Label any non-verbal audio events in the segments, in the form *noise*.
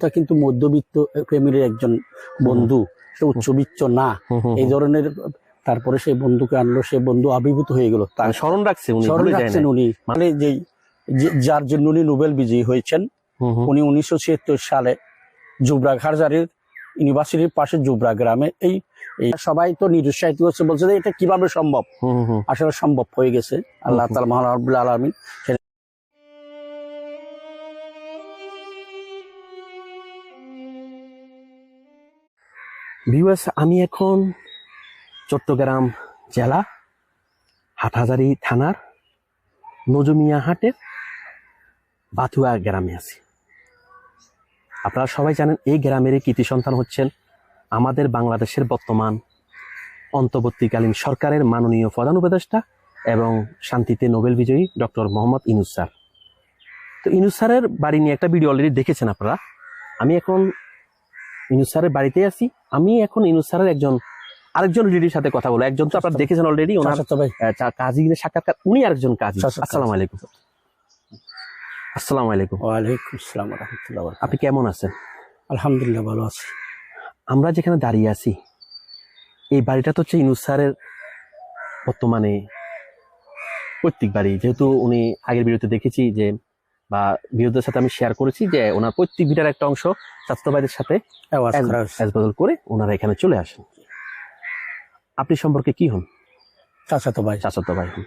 বাস্তবতা কিন্তু মধ্যবিত্ত ফ্যামিলির একজন বন্ধু সে উচ্চবিত্ত না। এই ধরনের তারপরে সেই বন্ধুকে আনলো সে বন্ধু আবির্ভূত হয়ে গেল। তার মানে স্মরণ রাখছে উনি স্মরণ রাখছেন উনি। মানে যে- যার জন্য উনি নোবেল বিজয়ী হয়েছেন উনি উনিশশো ছিয়াত্তর সালে জুবরা হারজারির ইউনিভার্সিটির পাশে জুবরা গ্রামে এই সবাই তো নিরুৎসাহিত হচ্ছে বলছে যে এটা কীভাবে সম্ভব। আসলে সম্ভব হয়ে গেছে। আল্লাহ। তালা মহানবুল আলমী ভিউয়ার্স, আমি এখন চট্টগ্রাম জেলা, হাটহাজারি থানার নজমিয়া হাটের বাথুয়া গ্রামে আছি। আপনারা সবাই জানেন, এই গ্রামেরই কৃতি সন্তান হচ্ছেন আমাদের বাংলাদেশের বর্তমান অন্তর্বর্তীকালীন সরকারের মাননীয় প্রধান উপদেষ্টা এবং শান্তিতে নোবেল বিজয়ী ডক্টর মোহাম্মদ ইনুস স্যার। তো ইনুস স্যারের বাড়ি নিয়ে একটা ভিডিও অলরেডি দেখেছেন আপনারা। আমি এখন ইনুস স্যারের বাড়িতে আছি। আমি এখন ইনুস স্যারের একজন আরেকজন লেডির সাথে কথা বলব। একজন তো আপনারা দেখেছেন অলরেডি ওনার চাচাতো ভাই আহ, চা- কাজী সাক্ষাৎকার উনি আরেকজন কাজী। আসসালামু আলাইকুম। আসসালামু আলাইকুম। ওয়ালাইকুম আসসালাম রহমতুল্লাহ আপনি কেমন আছেন? আলহামদুলিল্লাহ ভালো আছি। আমরা যেখানে দাঁড়িয়ে আছি এই বাড়িটা তো হচ্ছে ইনুস স্যারের বর্তমানে পৈতৃক বাড়ি। যেহেতু উনি আগের ভিডিওতে দেখেছি যে বা বিরোধীদের সাথে আমি শেয়ার করেছি যে ওনার পৈতৃক ভিটার একটা অংশ স্বাস্থ্য ভাইদের সাথে। বদল করে ওনারা এখানে চলে আসেন। আপনি সম্পর্কে কি হন? চাচাতো ভাই। চাচাতো ভাই হন।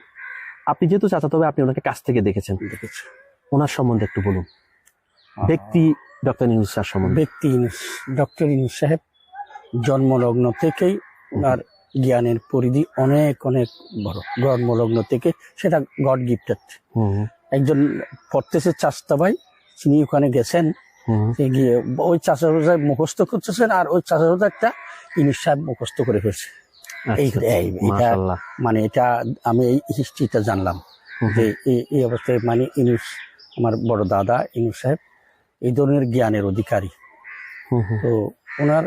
আপনি যেহেতু চাচাতো ভাই আপনি ওনাকে কাছ থেকে দেখেছেন। দেখেছি। ওনার সম্বন্ধে একটু বলুন। ব্যক্তি ডক্টর নিউজ স্যার সম্বন্ধে। ব্যক্তি ডক্টর ইনুস সাহেব জন্মলগ্ন থেকেই ওনার জ্ঞানের পরিধি অনেক অনেক বড়। জন্মলগ্ন থেকে সেটা গড গিফটেড। একজন পড়তেছে চাষতা ভাই তিনি ওখানে গেছেন। গিয়ে ওই চাষা মুখস্থ করতেছেন আর ওই চাষা একটা ইনুস সাহেব মুখস্থ করে ফেলছে। এই আচ্ছা, এটা মানে এটা আমি এই হিস্ট্রিটা জানলাম। যে এই- এই অবস্থায় মানে ইনুস আমার বড় দাদা ইনুস সাহেব এই ধরনের জ্ঞানের অধিকারী। তো ওনার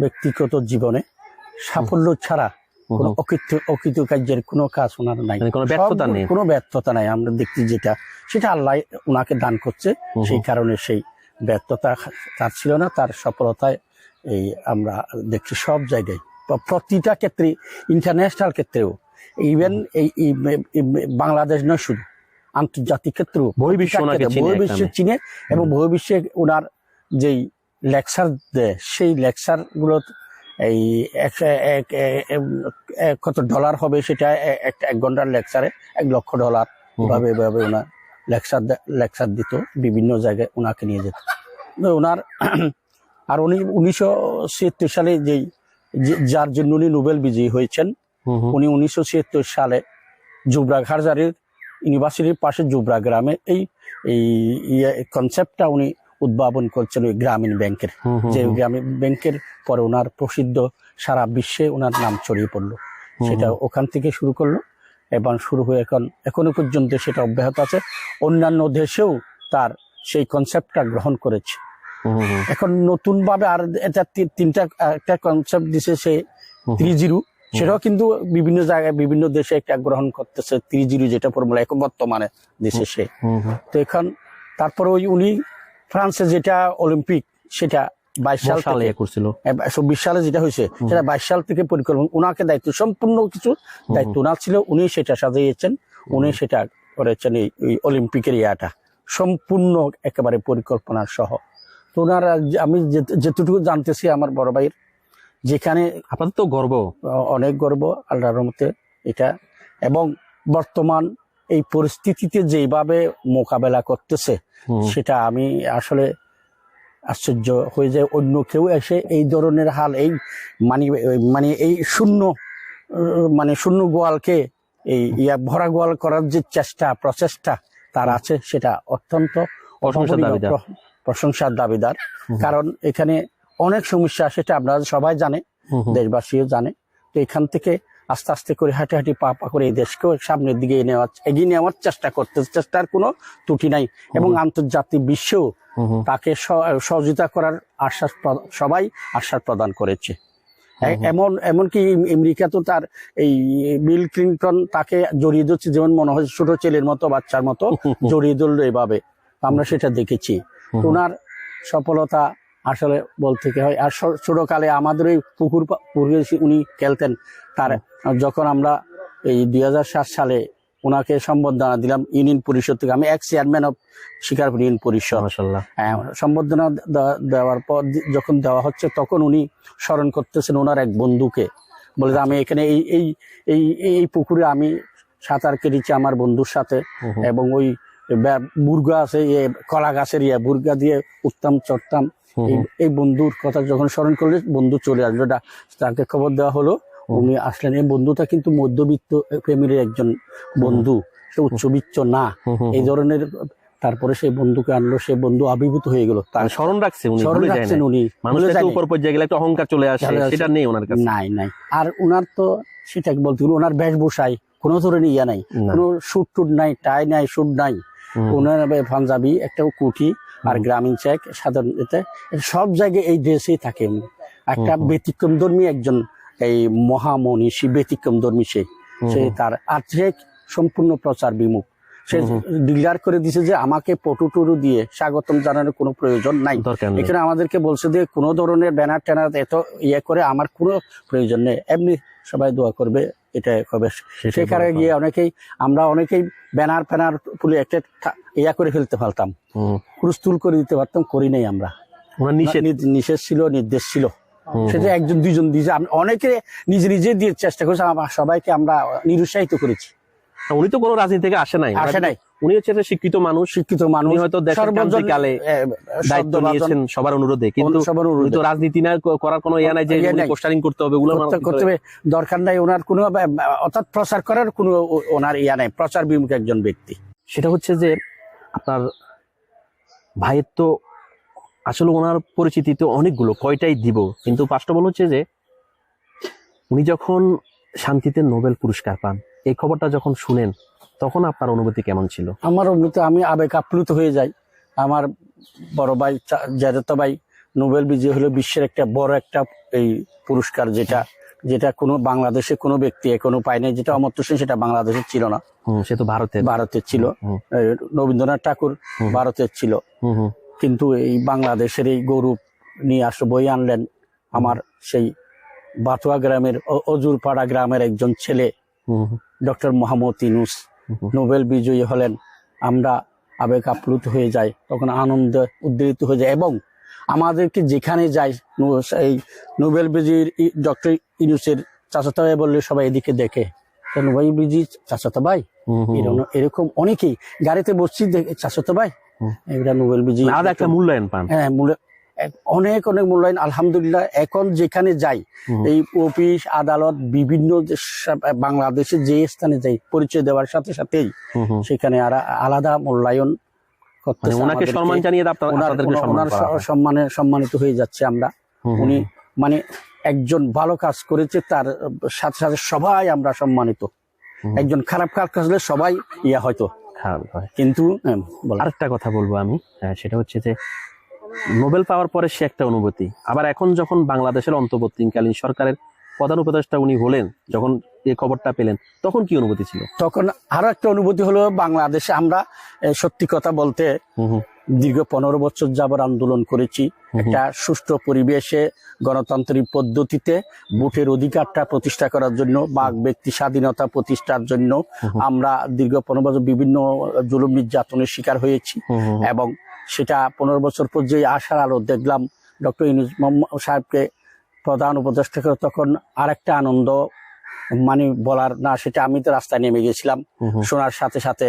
ব্যক্তিগত জীবনে সাফল্য ছাড়া কোনো হুম। অকৃত কার্যের কোনো কাজ ওনার নাই। মানে কোনো ব্যর্থতা নেই। কোনো ব্যর্থতা নাই। আমরা দেখছি যেটা সেটা আল্লাহ ওনাকে দান করছে। সেই কারণে সেই ব্যর্থতা তার ছিল না তার সফলতায় এই আমরা দেখছি সব জায়গায়। প্রতিটা ক্ষেত্রে ইন্টারন্যাশনাল ক্ষেত্রেও ইভেন এই বাংলাদেশ নয় শুধু আন্তর্জাতিক ক্ষেত্রেও বহির্বিশ্ব। চিনে এবং বহির্বিশ্বে ওনার যেই লেকচার দেয় সেই লেকচারগুলো এই কত ডলার হবে সেটা একটা এক ঘণ্টার লেকচারে এক লক্ষ ডলার। হুম, এভাবে এভাবে ওনার লেকচার লেকচার দিত বিভিন্ন জায়গায় ওনাকে নিয়ে যেত। ওনার *clears throat* আর উনি উনিশশো ছিয়াত্তর সালে যেই যার জন্য উনি নোবেল বিজয়ী হয়েছেন উনি উনিশশো ছিয়াত্তর সালে জুবরা হারজারির ইউনিভার্সিটির পাশে জুবরা গ্রামে এই এই কনসেপ্টটা উনি উদ্ভাবন করছেন ওই গ্রামীণ ব্যাংকের। যে গ্রামীণ ব্যাংকের পরে ওনার প্রসিদ্ধ সারা বিশ্বে ওনার নাম ছড়িয়ে পড়ল। সেটা ওখান থেকে শুরু করল এবং শুরু হয়ে এখন এখনও পর্যন্ত সেটা অব্যাহত আছে। অন্যান্য দেশেও তার সেই কনসেপ্টটা গ্রহণ করেছে। এখন নতুন ভাবে আর এটা তিনটা একটা কনসেপ্ট দিছে সে থ্রি জিরো সেটাও কিন্তু বিভিন্ন জায়গায় বিভিন্ন দেশে একটা গ্রহণ করতেছে। থ্রি জিরো যেটা ফর্মুলা এখন বর্তমানে দেশে সে। তো এখন তারপরে ওই উনি ফ্রান্সে যেটা অলিম্পিক সেটা বাইশ সাল সালে করছিল চব্বিশ সালে যেটা হয়েছে সেটা বাইশ সাল থেকে পরিকল্পনা ওনাকে দায়িত্ব সম্পূর্ণ কিছু দায়িত্ব ওনার ছিল উনি সেটা সাজিয়েছেন উনি সেটা করেছেন এই অলিম্পিকের ইয়াটা। সম্পূর্ণ একেবারে পরিকল্পনা সহ। তো ওনারা আমি যেটুকু জানতেছি আমার বড় ভাইয়ের যেখানে আপনাদের তো গর্ব। অনেক গর্ব আল্লাহর রহমতে এটা। এবং বর্তমান এই পরিস্থিতিতে যেভাবে মোকাবেলা করতেছে সেটা আমি আসলে আশ্চর্য হয়ে যায়। অন্য কেউ এসে এই ধরনের হাল এই মানে মানে এই শূন্য মানে শূন্য গোয়ালকে এই ইয়া ভরা গোয়াল করার যে চেষ্টা প্রচেষ্টা তার আছে সেটা অত্যন্ত প্রশংসার দাবিদার। কারণ এখানে অনেক সমস্যা সেটা আপনারা সবাই জানে দেশবাসীও জানে। তো এখান থেকে আস্তে আস্তে করে হাঁটি হাঁটি পা পা করে এই দেশকেও সামনের দিকে নেওয়ার এগিয়ে নেওয়ার চেষ্টা করতে চেষ্টার কোনো ত্রুটি নাই। এবং আন্তর্জাতিক বিশ্বেও তাকে সহ- সহযোগিতা করার আশ্বাস সবাই আশ্বাস প্রদান করেছে। এমন এমনকি আমেরিকা তো তার এই বিল ক্লিন্টন তাকে জড়িয়ে ধরছে যেমন মনে হয় ছোট ছেলের মতো বাচ্চার মতো জড়িয়ে ধরলো এভাবে। আমরা সেটা দেখেছি। ওনার সফলতা আসলে বলতে কি হয়। আর ছোটকালে আমাদের ওই পুকুর পুকুরে উনি খেলতেন। তার যখন আমরা এই দু হাজার সাত সালে ওনাকে সম্বর্ধনা দিলাম ইউনিয়ন পরিষদ থেকে। আমি ex chairman of Shikarpur union পরিষদ। হ্যাঁ, সম্বর্ধনা দেওয়ার পর যখন দেওয়া হচ্ছে তখন উনি স্মরণ করতেছেন ওনার এক বন্ধুকে। বলে আমি এখানে এই এই এই এই পুকুরে আমি সাঁতার কেটেছি আমার বন্ধুর সাথে। এবং ওই বুর্গা আছে ইয়ে কলা গাছের ইয়ে বুর্গা দিয়ে উঠতাম চড়তাম। এই- বন্ধুর কথা যখন স্মরণ করলে বন্ধু চলে আসবে। তাকে খবর দেওয়া হলো উনি আসলেন। এই বন্ধুটা কিন্তু মধ্যবিত্ত ফ্যামিলির একজন বন্ধু সে উচ্চবিত্ত না। এই ধরনের তারপরে সেই বন্ধুকে আনলো সে বন্ধু আবির্ভূত হয়ে গেল। তার মানে স্মরণ রাখছে উনি স্মরণ রাখছেন উনি। উপর পর্যায়ে গেলে একটা অহংকার চলে আসে সেটা নেই ওনার কাছে। নাই নাই। আর উনার তো সেটা বলতে গেলে ওনার বেশভূষায় কোনো ধরনের ইয়া নাই। কোনো শুট টুট নাই টাই নাই শুট নাই। ওনার পাঞ্জাবি একটা কুঠি আর গ্রামীণ চেক সাধারণ এতে সব জায়গায় এই ড্রেসেই থাকে। একটা। ব্যতিক্রম ধর্মী একজন এই মহামনীষী ব্যতিক্রম ধর্মী সে। সে তার আর সে সম্পূর্ণ প্রচার বিমুখ। সে ডিক্লার করে দিছে যে আমাকে পটু টুরু দিয়ে স্বাগতম জানানোর কোনো প্রয়োজন নাই। এখানে আমাদেরকে বলছে যে কোনো ধরনের ব্যানার ট্যানার এত ইয়ে করে আমার কোনো প্রয়োজন নেই। এমনি সবাই দোয়া করবে এটা হবে। সেখানে গিয়ে অনেকেই আমরা অনেকেই ব্যানার ফ্যানার তুলে একটা ইয়া করে ফেলতে পারতাম। হুম। ক্রুস্তুল করে দিতে পারতাম করি নাই আমরা। নিষেধ? নিষেধ ছিল নির্দেশ ছিল। সেটা একজন দুইজন দিয়েছে আমি অনেকে নিজে নিজে দিয়ে চেষ্টা করেছে আমার সবাইকে আমরা নিরুৎসাহিত করেছি। উনি তো কোনো রাজনীতি থেকে আসে নাই। আসে নাই। উনি হচ্ছে একটা শিক্ষিত মানুষ। শিক্ষিত মানুষ। হয়তো এ, দায়িত্ব নিয়েছেন সবার অনুরোধে। কিন্তু উনি। তো রাজনীতি না করার কোনো ইয়া নাই যে পোস্টারিং করতে হবে ওগুলো করতে- করতে হবে। দরকার নাই ওনার কোনো অর্থাৎ প্রচার করার কোনো ওনার ইয়া নাই। প্রচার বিমুখ একজন ব্যক্তি। সেটা হচ্ছে যে আপনার ভাইয়ের তো আসলে ওনার পরিচিতি তো অনেকগুলো, কয়টাই দিব। কিন্তু বাস্তব হচ্ছে যে, উনি যখন শান্তিতে নোবেল পুরস্কার পান, এই খবরটা যখন শুনেন, তখন আপনার অনুভূতি কেমন ছিল? আমার অনুভূতি, আমি আবেগ আপ্লুত হয়ে যাই। আমার বড় ভাই জ্যাদাতো ভাই নোবেল বিজয়ী হলো বিশ্বের একটা বড় একটা এই পুরস্কার যেটা যেটা কোনো বাংলাদেশে কোনো ব্যক্তি এখনও পায়নি যেটা অমর্ত্য সেন সেটা বাংলাদেশের ছিল না। সে তো ভারতের। ভারতের ছিল। রবীন্দ্রনাথ ঠাকুর ভারতের ছিল। কিন্তু এই বাংলাদেশের এই গৌরব নিয়ে আসলে বই আনলেন আমার সেই বাতুয়া গ্রামের অজুরপাড়া গ্রামের একজন ছেলে ডক্টর মোহাম্মদ ইনুস। নোবেল বিজয়ী হলেন। আমরা আবেগ আপ্লুত হয়ে যাই তখন আনন্দ উদ্দীলিত হয়ে যায় এবং আমাদেরকে যেখানে যাই এই নোবেল বিজয়ী ডক্টর ইনুসের চাচাতো ভাই বললে সবাই এদিকে দেখে। নোবেল বিজয়ী চাচাতো ভাই। এরকম- অনেকেই। গাড়িতে বসছি দেখে চাচাতো ভাই। এটা নোবেল বিজি আলাদা একটা মূল্যায়ন পান। হ্যাঁ অনেক অনেক মূল্যায়ন। আলহামদুলিল্লাহ এখন যেখানে যাই এই অফিস আদালত বিভিন্ন বাংলাদেশের যে স্থানে যাই পরিচয় দেওয়ার সাথে সাথেই। সেখানে আর আলাদা মূল্যায়ন মানে ওনাকে সম্মান জানিয়ে আপনাদেরকে সম্মান ওনার করা হয়। সম্মানে সম্মানিত হয়ে যাচ্ছে আমরা। উনি মানে একজন ভালো কাজ করেছে তার সাথে সাথে সবাই আমরা সম্মানিত। একজন খারাপ কাজ করলে সবাই ইয়া হয়তো। কিন্তু হ্যাঁ, আরেকটা কথা বলব আমি আহ, সেটা হচ্ছে যে নোবেল পাওয়ার পরে সে একটা অনুভূতি। আবার এখন যখন বাংলাদেশের অন্তর্বর্তীকালীন সরকারের প্রধান উপদেষ্টা উনি হলেন যখন এই খবরটা পেলেন তখন কি অনুভূতি ছিল? তখন আরও একটা অনুভূতি হলো বাংলাদেশে আমরা সত্যি কথা বলতে দীর্ঘ পনেরো বছর যাবর আন্দোলন করেছি। একটা সুষ্ঠু পরিবেশে গণতান্ত্রিক পদ্ধতিতে ভোটের অধিকারটা প্রতিষ্ঠা করার জন্য বাক ব্যক্তি স্বাধীনতা প্রতিষ্ঠার জন্য আমরা দীর্ঘ পনেরো বছর বিভিন্ন জুলুম নির্যাতনের শিকার হয়েছি। এবং সেটা পনেরো বছর পর যে আশার আলো দেখলাম ডক্টর ইনুজ মোহাম্মদ সাহেবকে প্রধান উপদেষ্টা করে তখন আরেকটা আনন্দ মানে বলার না সেটা আমি তো রাস্তায় নেমে গেছিলাম। শোনার সাথে সাথে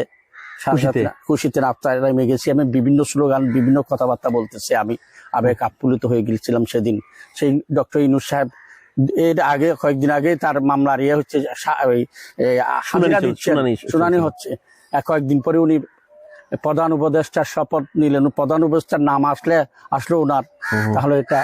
খুশিতে? রাস্তায় নেমে গেছি আমি বিভিন্ন স্লোগান বিভিন্ন কথাবার্তা বলতেছি আমি আবেগ আপ্লুত হয়ে গেছিলাম সেদিন সেই ডক্টর ইনুস সাহেব এর আগে কয়েকদিন আগে তার মামলার ইয়ে হচ্ছে শুনানি। হচ্ছে কয়েকদিন পরে উনি প্রধান উপদেষ্টার শপথ নিলেন। প্রধান উপদেষ্টার নাম আসলে আসলো ওনার। তাহলে এটা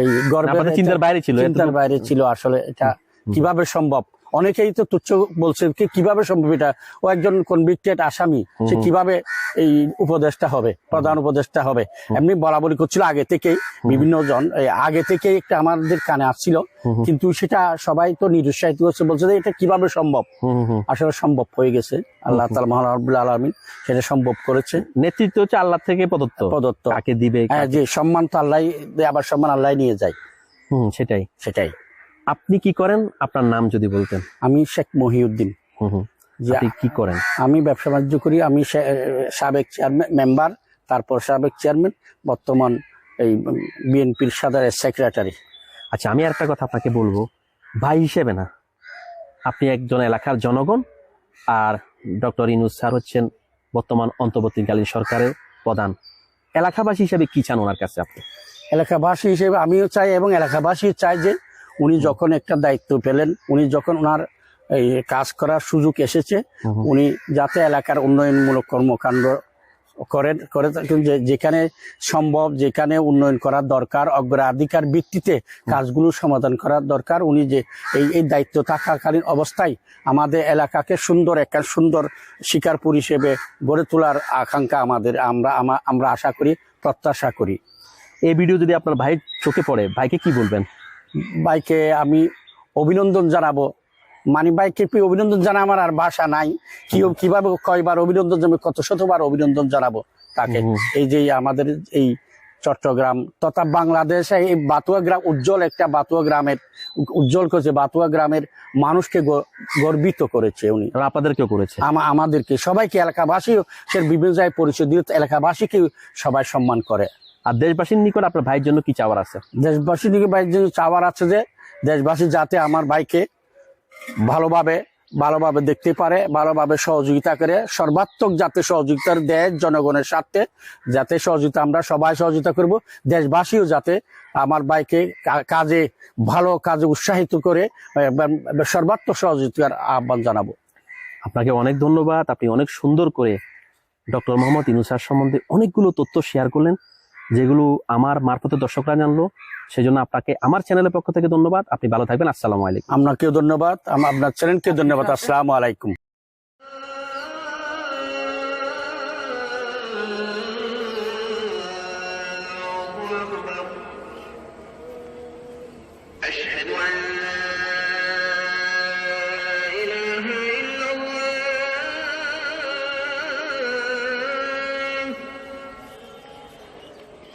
এই গর্বের চিন্তার বাইরে ছিল চিন্তার বাইরে ছিল আসলে এটা কীভাবে সম্ভব? অনেকেই তো তুচ্ছ বলছে কি কীভাবে সম্ভব এটা? ও একজন কনভিক্টেড আসামি সে কীভাবে এই উপদেশটা হবে প্রধান উপদেশটা হবে? এমনি বলি করছিল আগে থেকেই বিভিন্ন জন আগে থেকে একটা আমাদের কানে আসছিল। কিন্তু সেটা সবাই তো নিরুৎসাহিত করছে বলছে যে এটা কীভাবে সম্ভব। আসলে সম্ভব হয়ে গেছে। আল্লাহ তালা মহানবুল আলমী সেটা সম্ভব করেছে। নেতৃত্ব হচ্ছে আল্লাহ থেকে প্রদত্ত। প্রদত্ত। কাকে দিবে হ্যাঁ যে সম্মান তো আল্লাহ দেয়, আবার সম্মান আল্লাহ নিয়ে যায়। হুম সেটাই। সেটাই। আপনি কি করেন? আপনার নাম যদি বলতেন। আমি শেখ মহিউদ্দিন। হুম হুম। যে আপনি কি করেন? আমি ব্যবসা বাণিজ্য করি। আমি সাবেক চেয়ারম্যান মেম্বার তারপর সাবেক চেয়ারম্যান বর্তমান এই বিএনপির সাধারণ সেক্রেটারি। আচ্ছা আমি একটা কথা আপনাকে বলব। ভাই হিসেবে না। আপনি একজন এলাকার জনগণ আর ডক্টর ইনুস স্যার হচ্ছেন বর্তমান অন্তর্বর্তীকালীন সরকারের প্রধান। এলাকাবাসী হিসেবে কি চান ওনার কাছে আপনি? এলাকাবাসী হিসেবে আমিও চাই এবং এলাকাবাসী চাই যে উনি যখন একটা দায়িত্ব পেলেন উনি যখন ওনার এই কাজ করার সুযোগ এসেছে। উনি যাতে এলাকার উন্নয়নমূলক কর্মকাণ্ড করেন করে থাকেন যে যেখানে সম্ভব যেখানে উন্নয়ন করার দরকার অগ্রাধিকার ভিত্তিতে কাজগুলো সমাধান করার দরকার উনি যে এই এই দায়িত্ব থাকাকালীন অবস্থায় আমাদের এলাকাকে সুন্দর একটা সুন্দর শিকারপুর হিসেবে গড়ে তোলার আকাঙ্ক্ষা আমাদের আমরা আমরা আশা করি প্রত্যাশা করি এই ভিডিও যদি আপনার ভাই চোখে পড়ে ভাইকে কি বলবেন ভাইকে আমি অভিনন্দন জানাব। মানি ভাইকে কি অভিনন্দন জানা আমার আর ভাষা নাই। কি কীভাবে কয়বার অভিনন্দন জানাব কত শতবার অভিনন্দন জানাব তাকে। এই যে আমাদের এই চট্টগ্রাম তথা বাংলাদেশে এই বাতুয়া গ্রাম উজ্জ্বল একটা বাতুয়া গ্রামের উজ্জ্বল করেছে বাতুয়া গ্রামের মানুষকে গর্বিত করেছে উনি। আপনাদেরকে করেছে। আমাদেরকে সবাইকে এলাকাবাসী সে বিভিন্ন জায়গায় পরিচয় দিয়ে এলাকাবাসীকে সবাই সম্মান করে। আর দেশবাসীর নিকট আপনার ভাইয়ের জন্য কি চাওয়ার আছে? দেশবাসী দিকে ভাইয়ের জন্য চাওয়ার আছে যে দেশবাসী যাতে আমার ভাইকে ভালোভাবে ভালোভাবে দেখতে পারে ভালোভাবে সহযোগিতা করে সর্বাত্মক যাতে সহযোগিতার দেয় জনগণের স্বার্থে যাতে সহযোগিতা আমরা সবাই সহযোগিতা করব দেশবাসীও যাতে আমার ভাইকে কাজে ভালো কাজে উৎসাহিত করে সর্বাত্মক সহযোগিতার আহ্বান জানাব। আপনাকে অনেক ধন্যবাদ আপনি অনেক সুন্দর করে ডক্টর মোহাম্মদ ইনুসার সম্বন্ধে অনেকগুলো তথ্য শেয়ার করলেন। যেগুলো আমার মারফতে দর্শকরা জানলো সেই জন্য আপনাকে আমার চ্যানেলের পক্ষ থেকে ধন্যবাদ। আপনি ভালো থাকবেন। আসসালামু আলাইকুম। আপনাকেও ধন্যবাদ। আপনার চ্যানেলকে ধন্যবাদ। আসসালামু আলাইকুম।